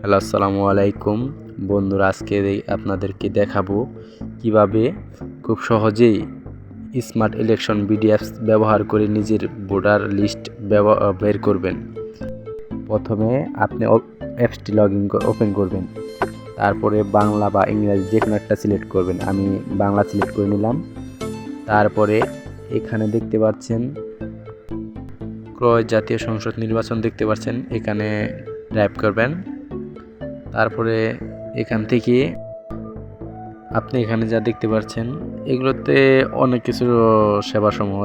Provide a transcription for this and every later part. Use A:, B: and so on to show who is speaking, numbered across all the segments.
A: Hello, আসসালামু আলাইকুম। বন্ধুরা, আজকে আপনাদেরকে দেখাবো কীভাবে খুব সহজেই স্মার্ট ইলেকশন বিডিএফ ব্যবহার করে নিজের ভোটার লিস্ট বের করবেন। প্রথমে আপনি অ্যাপসটি লগ ইন ওপেন করবেন। তারপরে বাংলা বা ইংরাজি যে কোনো একটা সিলেক্ট করবেন। আমি বাংলা সিলেক্ট করে নিলাম। তারপরে এখানে দেখতে পাচ্ছেন, ক্রয় জাতীয় সংসদ নির্বাচন দেখতে পাচ্ছেন। এখানে টাইপ করবেন তারপরে এখান থেকে আপনি এখানে যা দেখতে পাচ্ছেন এগুলোতে অনেক কিছু সেবা সমূহ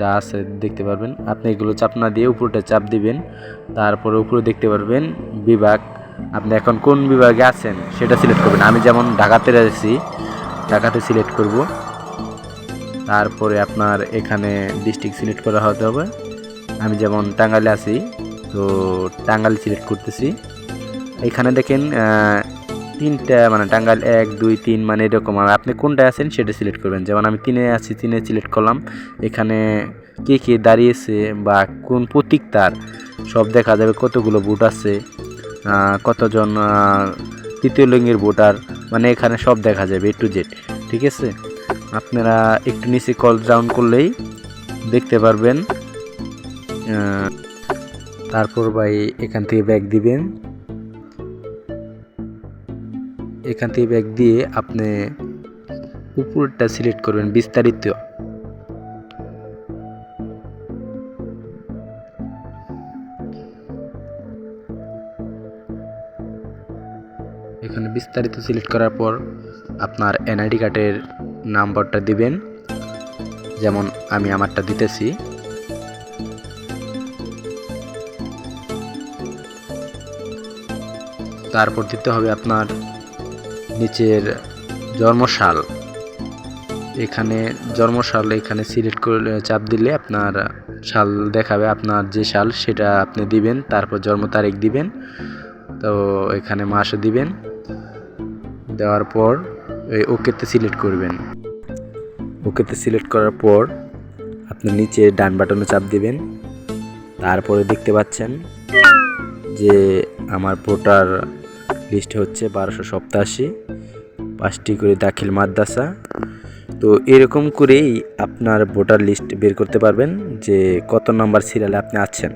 A: যা আছে দেখতে পারবেন। আপনি এগুলো চাপ না দিয়ে উপরটা চাপ দিবেন, তারপরে উপরে দেখতে পারবেন বিভাগ। আপনি এখন কোন বিভাগে আছেন সেটা সিলেক্ট করবেন। আমি যেমন ঢাকাতে আছি, ঢাকাতে সিলেক্ট করব। তারপরে আপনার এখানে ডিস্ট্রিক্ট সিলেক্ট করা হতে হবে। আমি যেমন টাঙ্গাইলে আছি, তো টাঙ্গাইল সিলেক্ট করতেছি। এখানে দেখেন তিনটা মানে টাঙ্গাইল এক, দুই, তিন মানে এরকম। আর আপনি কোনটায় আছেন সেটা সিলেক্ট করবেন। যেমন আমি তিনে আছি, তিনে সিলেক্ট করলাম। এখানে কে কে দাঁড়িয়েছে বা কোন প্রতীক তার, সব দেখা যাবে কতগুলো বুট আছে কতজন তৃতীয় লিঙ্গের ভোটার মানে এখানে সব দেখা যাবে এ টু জেড ঠিক আছে? আপনারা একটু নিচে কল ডাউন করলেই দেখতে পারবেন। তারপর ভাই এখান থেকে ব্যাগ দিবেন। এখান থেকে ব্যাগ দিয়ে আপনি উপরটা সিলেক্ট করবেন, বিস্তারিত। এখানে বিস্তারিত সিলেক্ট করার পর আপনার এনআইডি কার্ডের নাম্বারটা দিবেন। যেমন আমি আমারটা দিতেছি। তারপর দিতে হবে আপনার নিচের জন্মশাল। এখানে জন্মশাল এখানে সিলেক্ট করে চাপ দিলে আপনার শাল দেখাবে, আপনার যে শাল সেটা আপনি দিবেন, তারপর জন্ম তারিখ দিবেন, তো এখানে মাসও দিবেন, দেওয়ার পর এই ওকেতে সিলেক্ট করবেন। ওকেতে সিলেক্ট করার পর আপনি নিচে ডান বাটনে চাপ দিবেন, তারপরে দেখতে পাচ্ছেন যে আমার ভোটার লিস্ট হচ্ছে বারোশো সপ্তাশি। পাঁচটি করে দাখিল মাদ্রাসা। তো এরকম করেই আপনার ভোটার লিস্ট বের করতে পারবেন যে কত নাম্বার সিরিয়ালে আপনি আছেন।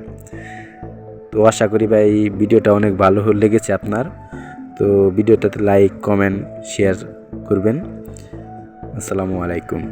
A: তো আশা করি ভাই ভিডিওটা অনেক ভালো লেগেছে আপনার। তো ভিডিওটাতে লাইক, কমেন্ট শেয়ার করবেন। আসসালামু আলাইকুম।